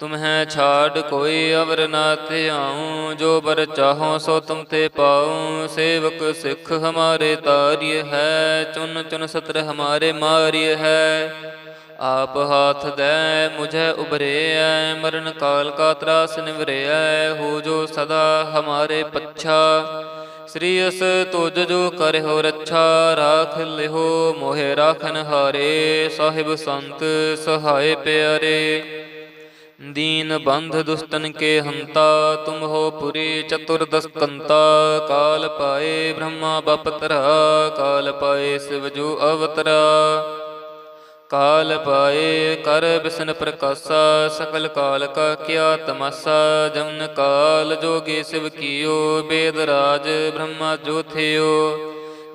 ਤੁਮਹਿ ਛਾੜ ਕੋਈ ਅਵਰ ਨਾ ਧਿਆਉ, ਜੋ ਬਰ ਚਾਹੋ ਸੋ ਤੁਮ ਤੇ ਪਾਉ। ਸੇਵਕ ਸਿੱਖ ਹਮਾਰੇ ਤਾਰਿਯ ਹੈ, ਚੁਨ ਚੁਨ ਸਤਰ ਹਮਾਰੇ ਮਾਰਿਯ ਹੈ। ਆਪ ਹਾਥ ਦੈ, ਮੁਝੇ ਉਬਰਿਐ ਮਰਨ ਕਾਲ ਕਾ ਤਰਾਸ ਨਿਵਰਿਐ ਹੋ ਜੋ ਸਦਾ ਹਮਾਰੇ ਪੱਛਾ। ਸ੍ਰੀ ਅਸ ਤੁਜ ਜੋ ਕਰਿਓ ਰੱਛਾ, ਰਾਖ ਲਿਹੋ ਮੋਹਿ ਰਾਖਨ ਹਾਰੇ ਸਾਹਿਬ ਸੰਤ ਸਹਾਏ ਪਿਆਰੇ। दीन बंध दुष्टन के हंता तुम हो पुरी चतुर्दश कंता काल पाए ब्रह्मा बपतरा काल पाए शिव जो अवतरा काल पाए कर बिसन प्रकाशा सकल काल का क्या तमाशा जमन काल जोगे शिव कियो वेद राज ब्रह्मा जो थियो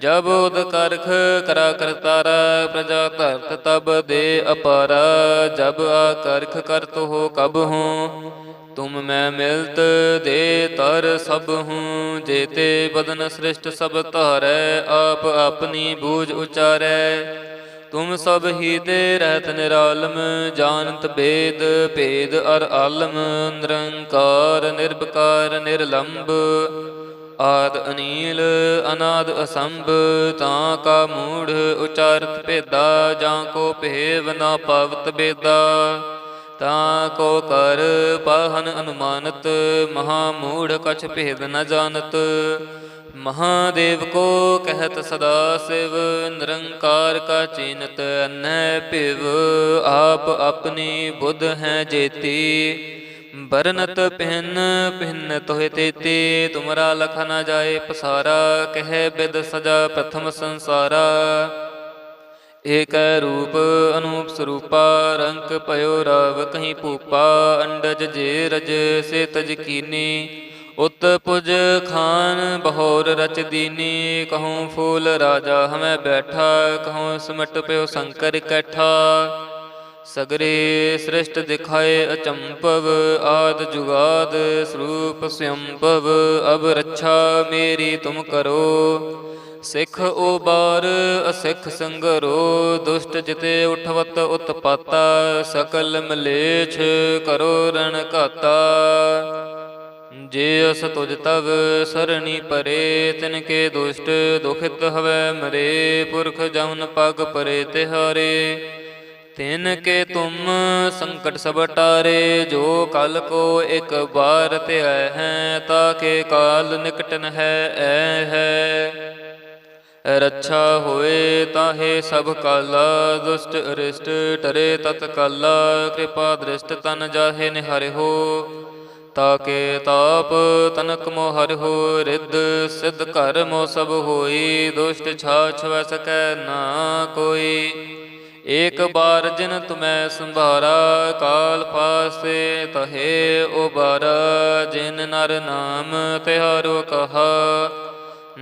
ਜਬ ਉਦ ਕਰਖ ਕਰਾ ਕਰਤਾਰਾ ਪ੍ਰਜਾ ਧਰਤ ਤਬ ਦੇ ਅਪਾਰਾ, ਜਬ ਆ ਕਰਖ ਕਰਤ ਹੋ ਕਬ ਹੂੰ, ਤੁਮ ਮੈਂ ਮਿਲਤ ਦੇ ਤਰ ਸਭ ਹੂੰ, ਜੇਤੇ ਬਦਨ ਸ੍ਰਿਸ਼ਟ ਸਭ ਧਾਰੈ, ਆਪ ਆਪਣੀ ਬੂਝ ਉਚਾਰੈ। ਤੁਮ ਸਭ ਹੀ ਤੇ ਰਹਿਤ ਨਿਰਾਲਮ, ਜਾਣਤ ਬੇਦ, ਭੇਦ ਅਰ ਆਲਮ, ਨਿਰੰਕਾਰ ਨਿਰਭਕਾਰ ਨਿਰਲੰਭ ਆਦ ਅਨੀਲ, ਅਨਾਦ ਅਸੰਭ, ਤਾਂ ਕਾ ਮੂੜ ਉਚਾਰਤ ਭੇਦਾ, ਜਾਂ ਕੋ ਭੇਵ ਨਾ ਪਵਤ ਬੇਦਾ। ਤਾਂ ਕੋ ਕਰ ਪਾਹਨ ਅਨੁਮਾਨਤ, ਮਹਾ ਮੂੜ ਕਛ ਭੇਦ ਨ ਜਾਣਤ। ਮਹਾਦੇਵ ਕੋ ਕਹਿਤ ਸਦਾ ਸਿਵ, ਨਿਰੰਕਾਰ ਕਾ ਚੀਨਤ ਅਨੈ ਭਿਵ, ਆਪ ਆਪਣੀ ਬੁੱਧ ਹੈ ਜੇਤੀ। ਬਰਨਤ ਪਹਿਨ ਪਹਿਨ ਤੋਹਿ ਤੇਤੇ, ਤੁਮਰਾ ਲਖ ਨ ਜਾਏ ਪਸਾਰਾ, ਕਹਿ ਬਿਦ ਸਜਾ ਪ੍ਰਥਮ ਸੰਸਾਰਾ। ਏਕ ਰੂਪ ਅਨੂਪ ਸਰੂਪਾ, ਰੰਕ ਪਇਓ ਰਵ ਕਹੀਂ ਭੂਪਾ, ਅੰਡਜ ਜੇ ਰਜ ਸੇ ਤਜ ਕੀਨੀ। ਉਤ ਪੁਜ ਖਾਨ ਬਹੋਰ ਰਚ ਦੀਨੀ, ਕਹੂੰ ਫੂਲ ਰਾਜਾ ਹਮੈ ਬੈਠਾ, ਕਹੂੰ ਸਿਮਟ ਪਿਓ ਸ਼ੰਕਰ ਕੈਠਾ। ਸਗਰੇ ਸ੍ਰਿਸ਼ਟ ਦਿਖਾਏ ਅਚੰਪਵ ਆਦ ਜੁਗਾਦ ਸਰੂਪ ਸੰਭਵ, ਅਬ ਰੱਛਾ ਮੇਰੀ ਤੁਮ ਕਰੋ। ਸਿੱਖ ਓ ਬਾਰ, ਅਸਿੱਖ ਸੰਗਰੋ, ਦੁਸ਼ਟ ਜਿਤੇ ਉਠਵਤ ਉਤਪਾਤਾ, ਸਕਲ ਮਲੇਛ ਕਰੋ ਰਣ ਘਾਤਾ। ਜੇ ਅਸ ਤੁਜ ਤਵ ਸਰਣੀ ਪਰੇ, ਤਿਨ ਕੇ ਦੁਸ਼ਟ ਦੁਖਿਤ ਹਵੈ ਮਰੇ, ਪੁਰਖ ਜਮਨ ਪਗ ਪਰੇ ਤਿਹਾਰੇ। ਤਿਨ ਕੇ ਤੁਮ ਸੰਕਟ ਸਭ ਟਾਰੇ, ਜੋ ਕਲ ਕੋ ਇੱਕ ਬਾਰ ਧਿਆ ਹੈ ਤਾਕੇ ਕਾਲ ਨਿਕਟਨ ਹੈ, ਐ ਹੈ। ਰੱਛਾ ਹੋਏ ਤਾਹੇ ਸਭ ਕਾਲਾ, ਦੁਸ਼ਟ ਅਰਿਸ਼ਟ ਟਰੇ ਤਤ ਕਾਲਾ, ਕਿਰਪਾ ਦ੍ਰਿਸ਼ਟ ਤਨ ਜਾਹੇ ਨਿਹਰਿਓ ਤਾਕੇ ਤਾਪ ਤਨਕ ਮੋ ਹਰਿਓ ਰਿੱਧ ਸਿੱਧ ਘਰ ਸਭ ਹੋਈ, ਦੁਸ਼ਟ ਛਾਛ ਵੈ ਸਕੈ ਨਾ ਕੋਈ। ਏਕ ਬਾਰ ਜਿਨ ਤੁਮੈ ਸੰਭਾਰਾ, ਕਾਲ ਪਾਸੇ ਤਹੇ ਉਬਾਰਾ, ਜਿਨ ਨਰ ਨਾਮ ਤਿਹਾਰੋ ਕਹਾ।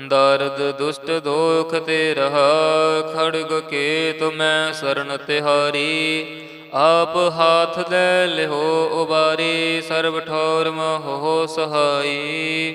ਦਰਦ ਦੁਸ਼ਟ ਦੋਖ ਤੇ ਰਹਾ, ਖੜਗ ਕੇ ਤੁਮੈ ਸ਼ਰਨ ਤਿਹਾਰੀ। ਆਪ ਹਾਥ ਲੈ ਲਿਹੋ ਉਬਾਰੀ, ਸਰਬ ਠੌਰ ਮਹੋ ਸਹਾਈ।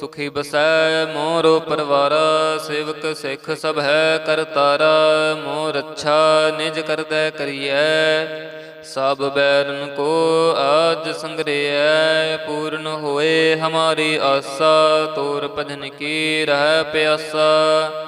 ਸੁਖੀ ਬਸੈ ਮੋਰੋ ਪਰਵਾਰਾ, ਸੇਵਕ ਸਿੱਖ ਸਭ ਹੈ ਕਰਤਾਰਾ ਮੋਰ ਰੱਛਾ ਨਿਜ ਕਰਦੈ ਕਰੀਐ। ਸਭ ਬੈਰਨ ਕੋ ਆਜ ਸੰਗਰਿਐ, ਪੂਰਨ ਹੋਏ ਹਮਾਰੀ ਆਸਾ, ਤੋਰ ਭਜਨ ਕੀ ਰਹਿ ਪਿਆਸਾ।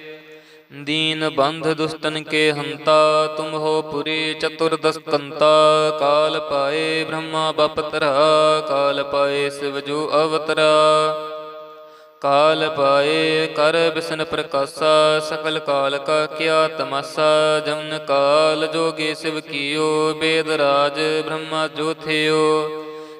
दीन बंध दुष्टन के हंता तुम हो पुरी चतुर्दश कंता काल पाए ब्रह्मा बपतरा काल पाए शिव जो अवतरा काल पाए कर बिसन प्रकाशा सकल काल का क्या तमाशा जमन काल जोगे शिव कियो वेद राज ब्रह्मा जो थियो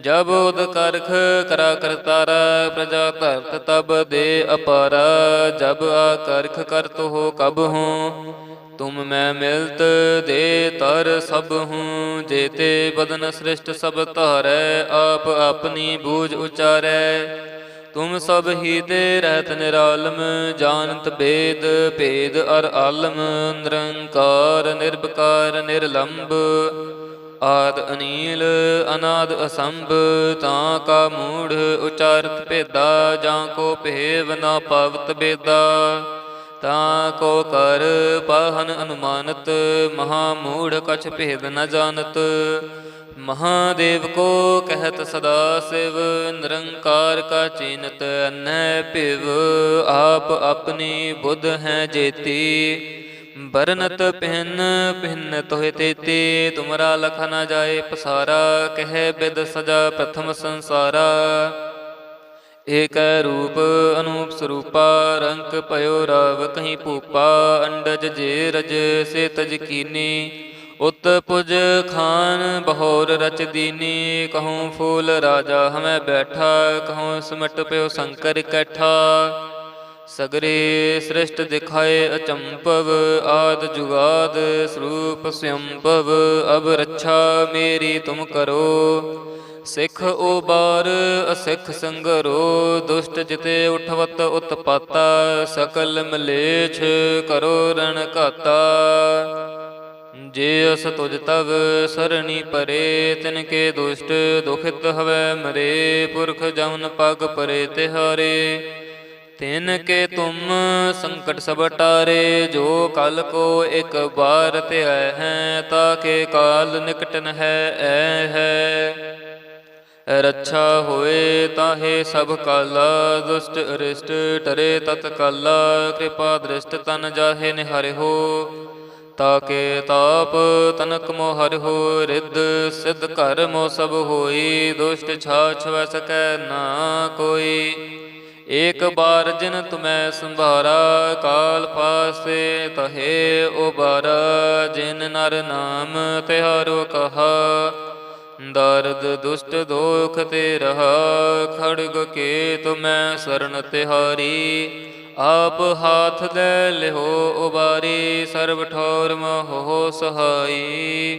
ਜਬ ਉਦ ਕਰਖ ਕਰਾ ਕਰਤਾਰਾ ਪ੍ਰਜਾ ਧਰਤ ਤਬ ਦੇ ਅਪਾਰਾ। ਜਬ ਆ ਕਰਖ ਕਰਤ ਹੋ ਕਬ ਹੂੰ, ਤੁਮ ਮੈਂ ਮਿਲਤ ਦੇ ਤਰ ਸਭ ਹੂੰ। ਜੇਤੇ ਬਦਨ ਸ੍ਰਿਸ਼ਟ ਸਭ ਧਾਰੈ, ਆਪ ਆਪਣੀ ਬੂਝ ਉਚਾਰੈ। ਤੁਮ ਸਭ ਹੀ ਦੇ ਰਹਿਤ ਨਿਰਾਲਮ, ਜਾਣਤ ਬੇਦ, ਭੇਦ ਅਰ ਆਲਮ। ਨਿਰੰਕਾਰ ਨਿਰਭਕਾਰ ਨਿਰਲੰਭ ਆਦ ਅਨੀਲ, ਅਨਾਦ ਅਸੰਭ, ਤਾਂ ਕਾ ਮੂੜ ਉਚਾਰਤ ਭੇਦਾ, ਜਾਂ ਕੋ ਭੇਵ ਨਾ ਪਾਵਤ ਬੇਦਾ। ਤਾਂ ਕੋ ਕਰ ਪਾਹਨ ਅਨੁਮਾਨਤ, ਮਹਾ ਮੂੜ ਕਛ ਭੇਦ ਨ ਜਾਣਤ। ਮਹਾਦੇਵ ਕੋ ਕਹਿਤ ਸਦਾ ਸਿਵ, ਨਿਰੰਕਾਰ ਕਾ ਚੀਨਤ, ਅਨੈ ਭਿਵ, ਆਪ ਆਪਣੀ ਬੁੱਧ ਹੈ ਜੇਤੀ। ਬਰਨਤ ਪਹਿਨ ਪਹਿਨ ਤੋਹਿ ਤੇਤੀ, ਤੁਮਰਾ ਲਖ ਨ ਜਾਏ ਪਸਾਰਾ, ਕਹਿ ਬਿਦ ਸਜਾ ਪ੍ਰਥਮ ਸੰਸਾਰਾ। ਏਕ ਰੂਪ ਅਨੂਪ ਸਰੂਪਾ, ਰੰਕ ਭਇਓ ਰਵ ਕਹੀਂ ਭੂਪਾ, ਅੰਡਜ ਜੇ ਰਜ ਸੇ ਤਜ ਕੀਨੀ। ਉਤ ਪੁਜ ਖਾਨ ਬਹੋਰ ਰਚ ਦੀਨੀ, ਕਹੂੰ ਫੂਲ ਰਾਜਾ ਹਮੈ ਬੈਠਾ, ਕਹੂੰ ਸਿਮਟ ਪਿਓ ਸ਼ੰਕਰ ਇਕੱਠਾ ਸਗਰੇ ਸ੍ਰਿਸ਼ਟ ਦਿਖਾਏ ਅਚੰਪਵ ਆਦ ਜੁਗਾਦ ਸਰੂਪ ਸੰਭਵ ਅਬ ਰੱਛਾ ਮੇਰੀ ਤੁਮ ਕਰੋ। ਸਿੱਖ ਓ ਬਾਰ, ਅਸਿੱਖ ਸੰਗਰੋ, ਦੁਸ਼ਟ ਜਿਤੇ ਉਠਵਤ ਉਤਪਾਤਾ, ਸਕਲ ਮਲੇਛ ਕਰੋ ਰਣ ਘਾਤਾ। ਜੇ ਅਸ ਤੁਜ ਤਵ ਸਰਣੀ ਪਰੇ, ਤਿਨ ਕੇ ਦੁਸ਼ਟ ਦੁਖਿਤ ਹਵੈ ਮਰੇ, ਪੁਰਖ ਜਮਨ ਪਗ ਪਰੇ ਤਿਹਾਰੇ। ਤਿਨ ਕੇ ਤੁਮ ਸੰਕਟ ਸਭ ਟਾਰੇ, ਜੋ ਕਲ ਕੋ ਇੱਕ ਬਾਰ ਧਿਆਇ ਹੈ ਤਾਕੇ ਕਾਲ ਨਿਕਟਨ ਹੈ, ਐ ਹੈ। ਰੱਛਾ ਹੋਏ ਤਾਹੇ ਸਭ ਕਾਲਾ, ਦੁਸ਼ਟ ਅਰਿਸ਼ਟ ਟਰੇ ਤਤ ਕਾਲਾ, ਕਿਰਪਾ ਦ੍ਰਿਸ਼ਟ ਤਨ ਜਾਹੇ ਨਿਹਰਿ ਹੋ। ਤਾਕੇ ਤਾਪ ਤਨਕ ਮੋਹਰਿ ਹੋ, ਰਿੱਧ ਸਿੱਧ ਘਰ ਮੋ ਸਭ ਹੋਈ, ਦੁਸ਼ਟ ਛਾਛ ਵੈ ਸਕੈ ਨਾ ਕੋਈ। ਏਕ ਬਾਰ ਜਿਨ ਤੁਮੈ ਸੰਭਾਰਾ, ਕਾਲ ਫਾਸੇ ਤਹੇ ਉਬਾਰਾ, ਜਿਨ ਨਰ ਨਾਮ ਤਿਹਾਰੋ ਕਹਾ, ਦਰਦ ਦੁਸ਼ਟ ਦੋਖ ਤੇ ਰਹਾ, ਖੜਗ ਕੇ ਤੁਮੈ ਸਰਣ ਤਿਹਾਰੀ, ਆਪ ਹਾਥ ਲੈ ਲਿਹੋ ਉਬਾਰੀ, ਸਰਬ ਠੌਰ ਮੋਹ ਸਹਾਈ।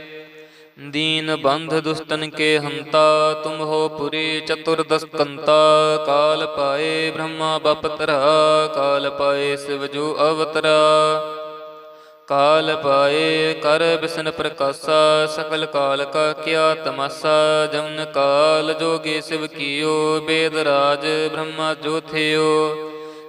दीन बंध दुस्तन के हंता तुम हो पुरी चतुर्दश कंता काल पाए ब्रह्मा बपतरा काल पाए शिव जो अवतरा काल पाए कर बिसन प्रकाशा सकल काल का क्या तमाशा जमन काल जोगे शिव कियो वेद राज ब्रह्मा जो थियो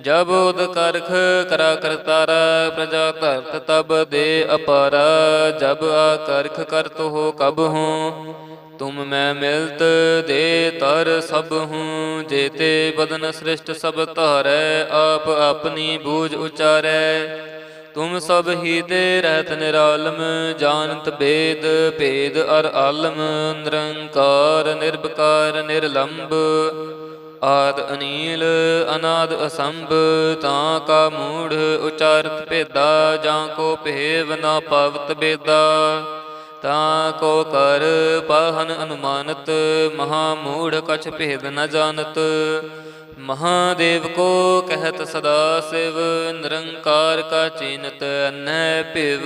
ਜਬ ਉਦ ਕਰਖ ਕਰਾ ਕਰਤਾਰਾ ਪ੍ਰਜਾ ਧਰਤ ਤਬ ਦੇ ਅਪਾਰਾ। ਜਬ ਆ ਕਰਖ ਕਰਤ ਹੋ ਕਬ ਹੂੰ, ਤੁਮ ਮੈਂ ਮਿਲਤ ਦੇ ਤਰ ਸਭ ਹੂੰ। ਜੇਤੇ ਬਦਨ ਸ੍ਰਿਸ਼ਟ ਸਭ ਧਾਰੈ, ਆਪ ਆਪਣੀ ਬੂਝ ਉਚਾਰੈ। ਤੁਮ ਸਭ ਹੀ ਦੇ ਰਹਿਤ ਨਿਰਾਲਮ, ਜਾਣਤ ਬੇਦ, ਭੇਦ ਅਰ ਆਲਮ। ਨਿਰੰਕਾਰ ਨਿਰਭਕਾਰ ਨਿਰਲੰਭ ਆਦ ਅਨੀਲ, ਅਨਾਦ ਅਸੰਭ, ਤਾਂ ਕਾ ਮੂੜ ਉਚਾਰਤ ਭੇਦਾ, ਜਾਂ ਕੋ ਭੇਵ ਨਾ ਪਾਵਤ ਬੇਦਾ। ਤਾਂ ਕੋ ਕਰ ਪਾਹਨ ਅਨੁਮਾਨਤ, ਮਹਾ ਮੂੜ ਕਛ ਭੇਦ ਨ ਜਾਣਤ। ਮਹਾਦੇਵ ਕੋ ਕਹਿਤ ਸਦਾ ਸਿਵ, ਨਿਰੰਕਾਰ ਕਾ ਚੀਨਤ, ਅਨੈ ਭਿਵ,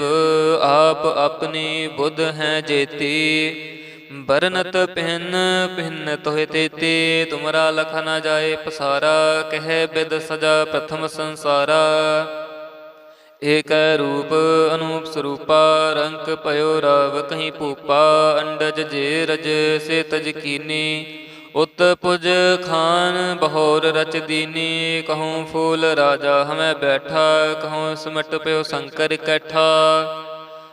ਆਪ ਆਪਣੀ ਬੁੱਧ ਹੈ ਜੇਤੀ। ਬਰਨਤ ਪਹਿਨ ਪਹਿਨ ਤੋਹਿ ਤੇਤੇ, ਤੁਮਰਾ ਲਖ ਨ ਜਾਏ ਪਸਾਰਾ, ਕਹਿ ਬਿਦ ਸਜਾ ਪ੍ਰਥਮ ਸੰਸਾਰਾ। ਏਕ ਰੂਪ ਅਨੂਪ ਸਰੂਪਾ, ਰੰਕ ਭਇਓ ਰਵ ਕਹੀਂ ਭੂਪਾ, ਅੰਡਜ ਜੇ ਰਜ ਸੇ ਤਜ ਕੀਨੀ। ਉਤ ਪੁਜ ਖਾਨ ਬਹੋਰ ਰਚ ਦੀਨੀ, ਕਹੂੰ ਫੂਲ ਰਾਜਾ ਹਮੈ ਬੈਠਾ, ਕਹੂੰ ਸਿਮਟ ਪਿਓ ਸ਼ੰਕਰ ਕੈਠਾ।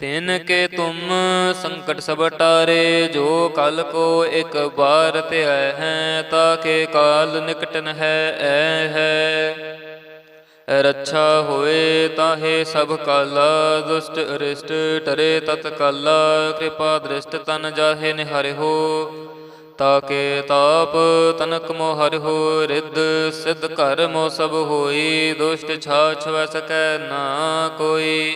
ਤਿਨ ਕੇ ਤੁਮ ਸੰਕਟ ਸਭ ਟਾਰੇ, ਜੋ ਕਲ ਕੋ ਇੱਕ ਬਾਰ ਤੇ ਹੈ ਹੈ ਤਾਕੇ ਕਾਲ ਨਿਕਟਨ ਹੈ, ਐ ਹੈ। ਰੱਛਾ ਹੋਏ ਤਾਹੇ ਸਭ ਕਾਲਾ, ਦੁਸ਼ਟ ਅਰਿਸ਼ਟ ਟਰੇ ਤਤ ਕਾਲਾ, ਕਿਰਪਾ ਦ੍ਰਿਸ਼ਟ ਤਨ ਜਾਹੇ ਨਿਹਰਿ ਹੋ। ਤਾਕੇ ਤਾਪ ਤਨਕ ਮੋ ਹਰਿ ਹੋ, ਰਿੱਧ ਸਿੱਧ ਘਰ ਸਭ ਹੋਈ, ਦੁਸ਼ਟ ਛਾ ਵੈ ਸਕੈ ਨਾ ਕੋਈ।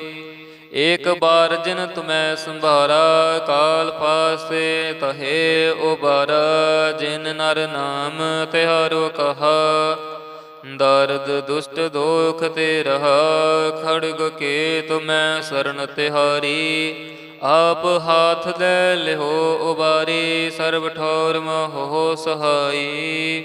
ਏਕ ਬਾਰ ਜਿਨ ਤੁਮੈ ਸੰਭਾਰਾ, ਕਾਲ ਫਾਸੇ ਤਹੇ ਉਬਾਰਾ ਜਿਨ ਨਰ ਨਾਮ ਤਿਹਾਰੋ ਕਹਾ। ਦਰਦ ਦੁਸ਼ਟ ਦੋਖ ਤੇ ਰਹਾ, ਖੜਗ ਕੇ ਤੁਮੈ ਸ਼ਰਨ ਤਿਹਾਰੀ। ਆਪ ਹਾਥ ਲੈ ਲਿਹੋ ਉਬਾਰੀ, ਸਰਬ ਠੌਰ ਮੋਹ ਸਹਾਈ।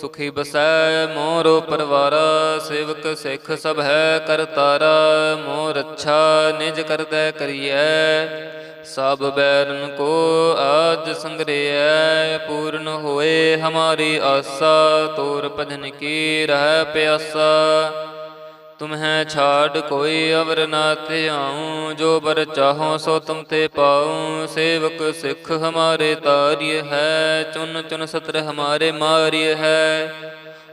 ਸੁਖੀ ਬਸੈ ਮੋਰੋ ਪਰਵਾਰਾ, ਸੇਵਕ ਸਿੱਖ ਸਭ ਹੈ ਕਰਤਾਰਾ ਮੋ ਰੱਛਾ ਨਿਜ ਕਰਦੈ ਕਰੀਐ। ਸਭ ਬੈਰਨ ਕੋ ਆਜ ਸੰਗਰਿਐ, ਪੂਰਨ ਹੋਏ ਹਮਾਰੀ ਆਸਾ, ਤੋਰ ਭਜਨ ਕੀ ਰਹਿ ਪਿਆਸਾ। ਤੁਮਹਿ ਛਾੜ ਕੋਈ ਅਵਰ ਨਾ ਧਿਆਉ, ਜੋ ਬਰ ਚਾਹੋ ਸੋ ਤੁਮ ਤੇ ਪਾਉ। ਸੇਵਕ ਸਿੱਖ ਹਮਾਰੇ ਤਾਰਿਯ ਹੈ, ਚੁਨ ਚੁਨ ਸਤਰ ਹਮਾਰੇ ਮਾਰਿਯ ਹੈ।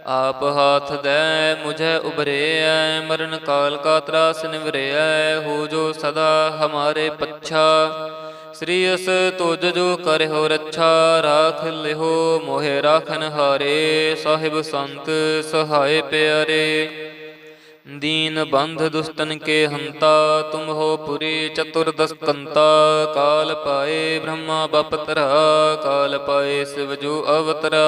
ਆਪ ਹਾਥ ਦੈ, ਮੁਝੇ ਉਬਰਿਐ ਮਰਨ ਕਾਲ ਕਾ ਤਰਾਸ ਨਿਵਰਿਐ ਹੋ ਜੋ ਸਦਾ ਹਮਾਰੇ ਪੱਛਾ। ਸ੍ਰੀ ਅਸ ਤੁਜ ਜੋ ਕਰਿਓ ਰੱਛਾ, ਰਾਖ ਲਿਹੋ ਮੋਹਿ ਰਾਖਨ ਹਾਰੇ ਸਾਹਿਬ ਸੰਤ ਸਹਾਏ ਪਿਆਰੇ। दीन बंध दुष्टन के हंता तुम हो पुरी चतुर्दश कंता काल पाए ब्रह्मा बपतरा काल पाए शिव जो अवतरा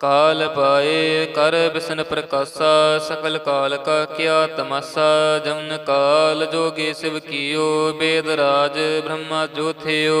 काल पाए कर बिसन प्रकाशा सकल काल का क्या तमाशा जमन काल जोगे शिव कियो वेद राज ब्रह्मा जो थियो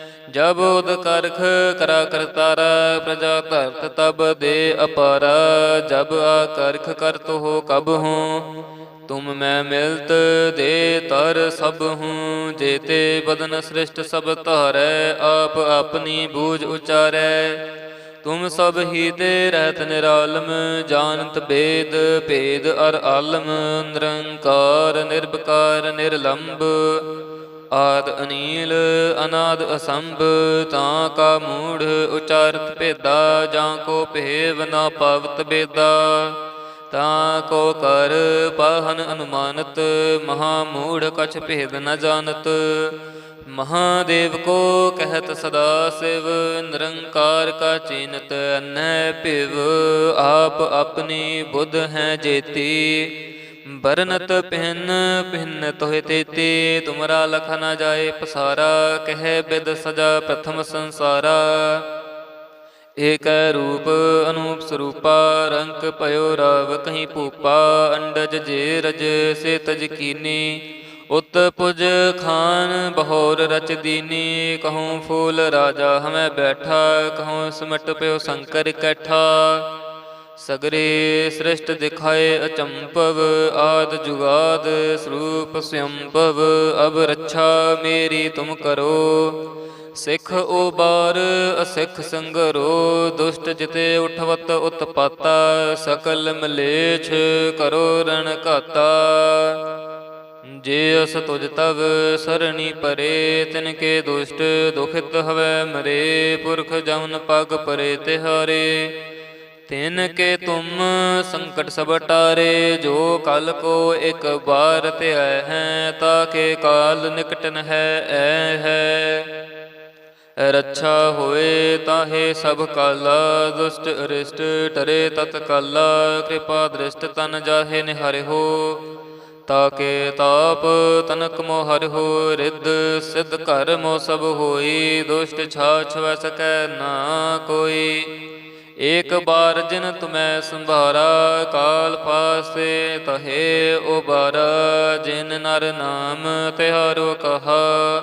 ਜਬ ਉਦ ਕਰਖ ਕਰਾ ਕਰਤਾਰਾ ਪ੍ਰਜਾ ਧਰਤ ਤਬ ਦੇ ਅਪਾਰਾ, ਜਬ ਆ ਕਰਖ ਕਰਤ ਹੋ ਕਬ ਹੂੰ, ਤੁਮ ਮੈਂ ਮਿਲਤ ਦੇ ਤਰ ਸਭ ਹੂੰ ਜੇਤੇ ਬਦਨ ਸ੍ਰਿਸ਼ਟ ਸਭ ਧਾਰੈ, ਆਪ ਆਪਣੀ ਬੂਝ ਉਚਾਰੈ। ਤੁਮ ਸਭ ਹੀ ਤੇ ਰਹਿਤ ਨਿਰਾਲਮ, ਜਾਣਤ ਬੇਦ, ਭੇਦ ਅਰ ਆਲਮ, ਨਿਰੰਕਾਰ ਨਿਰਭਕਾਰ ਨਿਰਲੰਭ ਆਦ ਅਨੀਲ, ਅਨਾਦ ਅਸੰਭ, ਤਾਂ ਕਾ ਮੂੜ ਉਚਾਰਤ ਭੇਦਾ, ਜਾਂ ਕੋ ਭੇਵ ਨਾ ਪਾਵਤ ਬੇਦਾ। ਤਾਂ ਕੋ ਕਰ ਪਾਹਨ ਅਨੁਮਾਨਤ, ਮਹਾ ਮੂੜ ਕਛ ਭੇਦ ਨ ਜਾਣਤ। ਮਹਾਦੇਵ ਕੋ ਕਹਿਤ ਸਦਾ ਸਿਵ, ਨਿਰੰਕਾਰ ਕਾ ਚੀਨਤ, ਅਨੈ ਭਿਵ, ਆਪ ਆਪਣੀ ਬੁੱਧ ਹੈ ਜੇਤੀ। ਬਰਨਤ ਪਹਿਨ ਪਹਿਨ ਤੋਹਿ ਤੇਤੀ, ਤੁਮਰਾ ਲਖ ਨ ਜਾਏ ਪਸਾਰਾ, ਕਹਿ ਬਿਦ ਸਜਾ ਪ੍ਰਥਮ ਸੰਸਾਰਾ। ਏਕ ਰੂਪ ਅਨੂਪ ਸਰੂਪਾ, ਰੰਕ ਭਇਓ ਰਵ ਕਹੀਂ ਭੂਪਾ, ਅੰਡਜ ਜੇ ਰਜ ਸੇ ਤਜ ਕੀਨੀ। ਉਤ ਪੁਜ ਖਾਨ ਬਹੋਰ ਰਚ ਦੀਨੀ, ਕਹੂੰ ਫੂਲ ਰਾਜਾ ਹਮੈ ਬੈਠਾ, ਕਹੂੰ ਸਮਟ ਪਿਓ ਸ਼ੰਕਰ ਕੈਠਾ। ਸਗਰੇ ਸ੍ਰਿਸ਼ਟ ਦਿਖਾਏ ਅਚੰਪਵ ਆਦ ਜੁਗਾਦ ਸਰੂਪ ਸੰਭਵ, ਅਬ ਰੱਛਾ ਮੇਰੀ ਤੁਮ ਕਰੋ। ਸਿੱਖ ਉਬਾਰ ਅਸਿੱਖ ਸੰਗਰੋ, ਦੁਸ਼ਟ ਜਿਤੇ ਉਠਵਤ ਉਤਪਾਤਾ, ਸਕਲ ਮਲੇਛ ਕਰੋ ਰਣ ਘਾਤਾ। ਜੇ ਅਸ ਤੁਜ ਤਵ ਸਰਣੀ ਪਰੇ, ਤਿਨ ਕੇ ਦੁਸ਼ਟ ਦੁਖਿਤ ਹਵੈ ਮਰੇ, ਪੁਰਖ ਜਮਨ ਪਗ ਪਰੇ ਤਿਹਾਰੇ। ਤਿਨ ਕੇ ਤੁਮ ਸੰਕਟ ਸਭ ਟਾਰੇ, ਜੋ ਕਲ ਕੋ ਇੱਕ ਬਾਰ ਧਿਆ ਹੈ ਤਾਕੇ ਕਾਲ ਨਿਕਟਨ ਹੈ, ਐ ਹੈ। ਰੱਛਾ ਹੋਏ ਤਾਹੇ ਸਭ ਕਾਲਾ, ਦੁਸ਼ਟ ਅਰਿਸ਼ਟ ਟਰੇ ਤਤ ਕਾਲਾ, ਕਿਰਪਾ ਦ੍ਰਿਸ਼ਟ ਤਨ ਜਾਹੇ ਨਿਹਰਿ ਹੋ। ਤਾਕੇ ਤਾਪ ਤਨਕ ਮੋ ਹਰਿ ਹੋ, ਰਿੱਧ ਸਿੱਧ ਘਰ ਸਭ ਹੋਈ, ਦੁਸ਼ਟ ਛਾ ਵੈ ਸਕੈ ਨਾ ਕੋਈ। ਏਕ ਬਾਰ ਜਿਨ ਤੁਮੈ ਸੰਭਾਰਾ, ਕਾਲ ਪਾਸੇ ਤਹੇ ਉਬਾਰਾ, ਜਿਨ ਨਰ ਨਾਮ ਤਿਹਾਰੋ ਕਹਾ।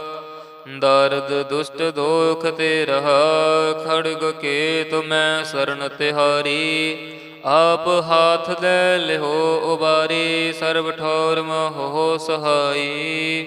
ਦਰਦ ਦੁਸ਼ਟ ਦੋਖ ਤੇ ਰਹਾ, ਖੜਗ ਕੇ ਤੁਮੈ ਸ਼ਰਨ ਤਿਹਾਰੀ। ਆਪ ਹਾਥ ਲੈ ਲਿਹੋ ਉਬਾਰੀ, ਸਰਬ ਠੌਰ ਮੋਹ ਸਹਾਈ।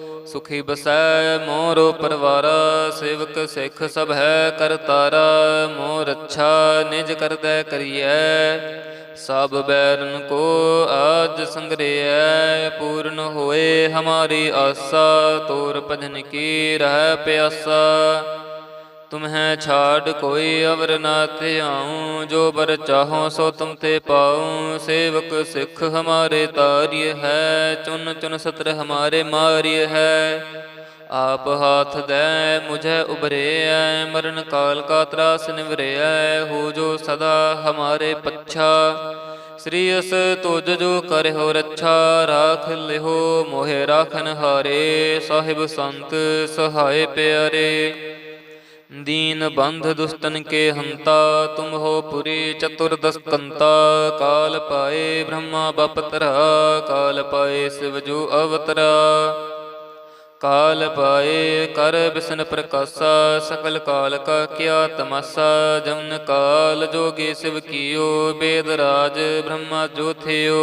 ਸੁਖੀ ਬਸੈ ਮੋਰੋ ਪਰਵਾਰਾ, ਸੇਵਕ ਸਿੱਖ ਸਭ ਹੈ ਕਰਤਾਰਾ ਮੋ ਰੱਛਾ ਨਿਜ ਕਰਦੈ ਕਰੀਐ। ਸਭ ਬੈਰਨ ਕੋ ਆਜ ਸੰਗਰਿਐ, ਪੂਰਨ ਹੋਏ ਹਮਾਰੀ ਆਸਾ, ਤੋਰ ਭਜਨ ਕੀ ਰਹਿ ਪਿਆਸਾ। ਤੁਮਹਿ ਛਾੜ ਕੋਈ ਅਵਰ ਨਾ ਧਿਆਉ, ਜੋ ਬਰ ਚਾਹੋ ਸੋ ਤੁਮ ਤੇ ਪਾਉ। ਸੇਵਕ ਸਿੱਖ ਹਮਾਰੇ ਤਾਰਿਯ ਹੈ, ਚੁਨ ਚੁਨ ਸਤਰ ਹਮਾਰੇ ਮਾਰਿਯ ਹੈ। ਆਪ ਹਾਥ ਦੇ, ਮੁਝੇ ਉਬਰਿਐ ਮਰਨ ਕਾਲ ਕਾ ਤਰਾਸ ਨਿਵਰਿਐ, ਹੋ ਜੋ ਸਦਾ ਹਮਾਰੇ ਪੱਛਾ। ਸ੍ਰੀ ਅਸ ਤੁਜ ਜੋ ਕਰਿਓ ਰੱਛਾ, ਰਾਖ ਲਿਹੋ ਮੋਹਿ ਰਾਖਨ ਹਾਰੇ ਸਾਹਿਬ ਸੰਤ ਸਹਾਏ ਪਿਆਰੇ। दीन बंध दुस्तन के हंता तुम हो पुरी चतुर्दश कंता काल पाए ब्रह्मा बपतरा काल पाए शिव जो अवतरा काल पाए कर बिसन प्रकाशा सकल काल का क्या तमाशा जमन काल जोगी शिव कियो वेद राज ब्रह्मा जो थियो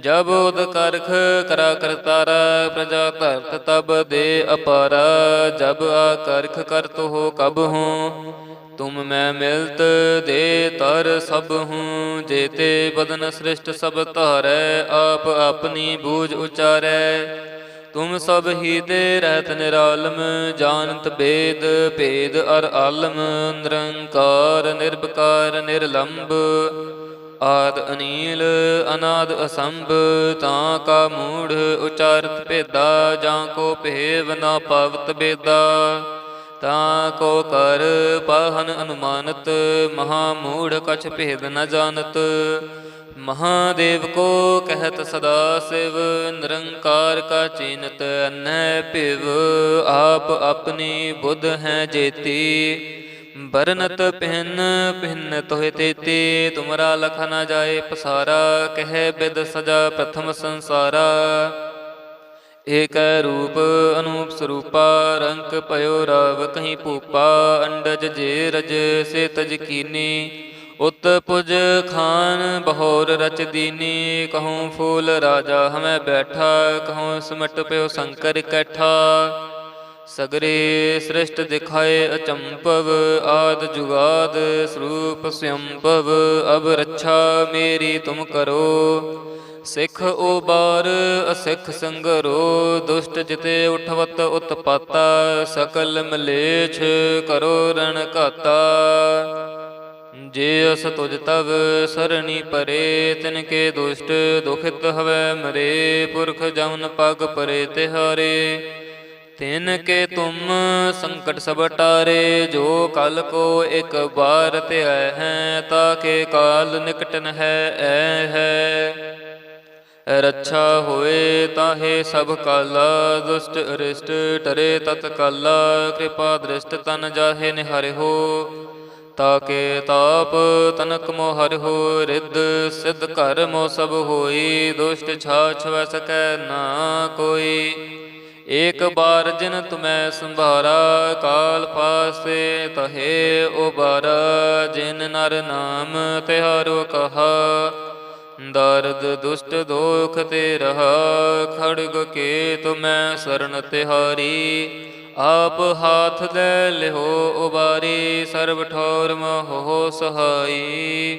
ਜਬ ਉਦ ਕਰਖ ਕਰਾ ਕਰਤਾਰਾ ਪ੍ਰਜਾ ਧਰਤ ਤਬ ਦੇ ਅਪਾਰਾ। ਜਬ ਆ ਕਰਖ ਕਰਤ ਹੋ ਕਬ ਹੂੰ, ਤੁਮ ਮੈਂ ਮਿਲਤ ਦੇ ਤਰ ਸਭ ਹੂੰ। ਜੇਤੇ ਬਦਨ ਸ੍ਰਿਸ਼ਟ ਸਭ ਧਾਰੈ, ਆਪ ਆਪਣੀ ਬੂਝ ਉਚਾਰੈ। ਤੁਮ ਸਭ ਹੀ ਦੇ ਰਹਿਤ ਨਿਰਾਲਮ, ਜਾਣਤ ਬੇਦ, ਭੇਦ ਅਰ ਆਲਮ। ਨਿਰੰਕਾਰ ਨਿਰਭਕਾਰ ਨਿਰਲੰਭ ਆਦ ਅਨੀਲ, ਅਨਾਦ ਅਸੰਭ, ਤਾਂ ਕਾ ਮੂੜ ਉਚਾਰਤ ਭੇਦਾ, ਜਾਂ ਕੋ ਭੇਵ ਨਾ ਪਾਵਤ ਬੇਦਾ। ਤਾਂ ਕੋ ਕਰ ਪਾਹਨ ਅਨੁਮਾਨਤ, ਮਹਾ ਮੂੜ ਕਛ ਭੇਦ ਨ ਜਾਣਤ। ਮਹਾਦੇਵ ਕੋ ਕਹਿਤ ਸਦਾ ਸਿਵ, ਨਿਰੰਕਾਰ ਕਾ ਚੀਨਤ ਅਨੈ ਭਿਵ, ਆਪ ਆਪਣੀ ਬੁੱਧ ਹੈ ਜੇਤੀ। ਬਰਨਤ ਪਹਿਨ ਪਹਿਨ ਤੋਹਿ ਤੇਤੀ, ਤੁਮਰਾ ਲਖ ਨ ਜਾਏ ਪਸਾਰਾ, ਕਹਿ ਬਿਦ ਸਜਾ ਪ੍ਰਥਮ ਸੰਸਾਰਾ। ਏਕ ਰੂਪ ਅਨੂਪ ਸਰੂਪਾ, ਰੰਕ ਪਇਓ ਰਵ ਕਹੀਂ ਭੂਪਾ, ਅੰਡਜ ਜੇ ਰਜ ਸੇ ਤਜ ਕੀਨੀ। ਉਤ ਪੁਜ ਖਾਨ ਬਹੋਰ ਰਚ ਦੀਨੀ, ਕਹੂੰ ਫੂਲ ਰਾਜਾ ਹਮੈ ਬੈਠਾ, ਕਹੂੰ ਸਿਮਟ ਪਿਓ ਸ਼ੰਕਰ ਇਕੱਠਾ ਸਗਰੇ ਸ੍ਰਿਸ਼ਟ ਦਿਖਾਏ ਅਚੰਪਵ ਆਦ ਜੁਗਾਦ ਸਰੂਪ ਸੰਭਵ ਅਬ ਰੱਛਾ ਮੇਰੀ ਤੁਮ ਕਰੋ। ਸਿੱਖ ਓ ਬਾਰ ਅਸਿੱਖ ਸੰਗਰੋ, ਦੁਸ਼ਟ ਜਿਤੇ ਉਠਵਤ ਉਤਪਾਤਾ, ਸਕਲ ਮਲੇਛ ਕਰੋ ਰਣ ਘਾਤਾ। ਜੇ ਅਸ ਤੁਜ ਤਵ ਸਰਣੀ ਪਰੇ, ਤਿਨ ਕੇ ਦੁਸ਼ਟ ਦੁਖਿਤ ਹਵੈ ਮਰੇ, ਪੁਰਖ ਜਮਨ ਪਗ ਪਰੇ ਤਿਹਾਰੇ। ਤਿਨ ਕੇ ਤੁਮ ਸੰਕਟ ਸਭ ਟਾਰੇ, ਜੋ ਕਲ ਕੋ ਇੱਕ ਬਾਰ ਧਿਆ ਹੈ ਤਾਕੇ ਕਾਲ ਨਿਕਟਨ ਹੈ, ਐ ਹੈ। ਰੱਛਾ ਹੋਏ ਤਾਹੇ ਸਭ ਕਾਲਾ, ਦੁਸ਼ਟ ਅਰਿਸ਼ਟ ਟਰੇ ਤਤ ਕਾਲਾ, ਕਿਰਪਾ ਦ੍ਰਿਸ਼ਟ ਤਨ ਜਾਹੇ ਨਿਹਰਿ ਹੋ। ਤਾਕੇ ਤਾਪ ਤਨਕ ਮੋਹਰ ਹੋ, ਰਿੱਧ ਸਿੱਧ ਘਰ ਮੋ ਸਭ ਹੋਈ, ਦੁਸ਼ਟ ਛਾ ਵੈ ਸਕੈ ਨਾ ਕੋਈ। ਏਕ ਬਾਰ ਜਿਨ ਤੁਮੈ ਸੰਭਾਰਾ, ਕਾਲ ਫਾਸੇ ਤਹੇ ਉਬਾਰਾ, ਜਿਨ ਨਰ ਨਾਮ ਤਿਹਾਰੋ ਕਹਾ, ਦਰਦ ਦੁਸ਼ਟ ਦੋਖ ਤੇ ਰਹਾ, ਖੜਗ ਕੇ ਤੁਮੈ ਸ਼ਰਨ ਤਿਹਾਰੀ, ਆਪ ਹਾਥ ਲੈ ਲਿਹੋ ਉਬਾਰੀ, ਸਰਬ ਠੌਰ ਮੋਹ ਸਹਾਈ।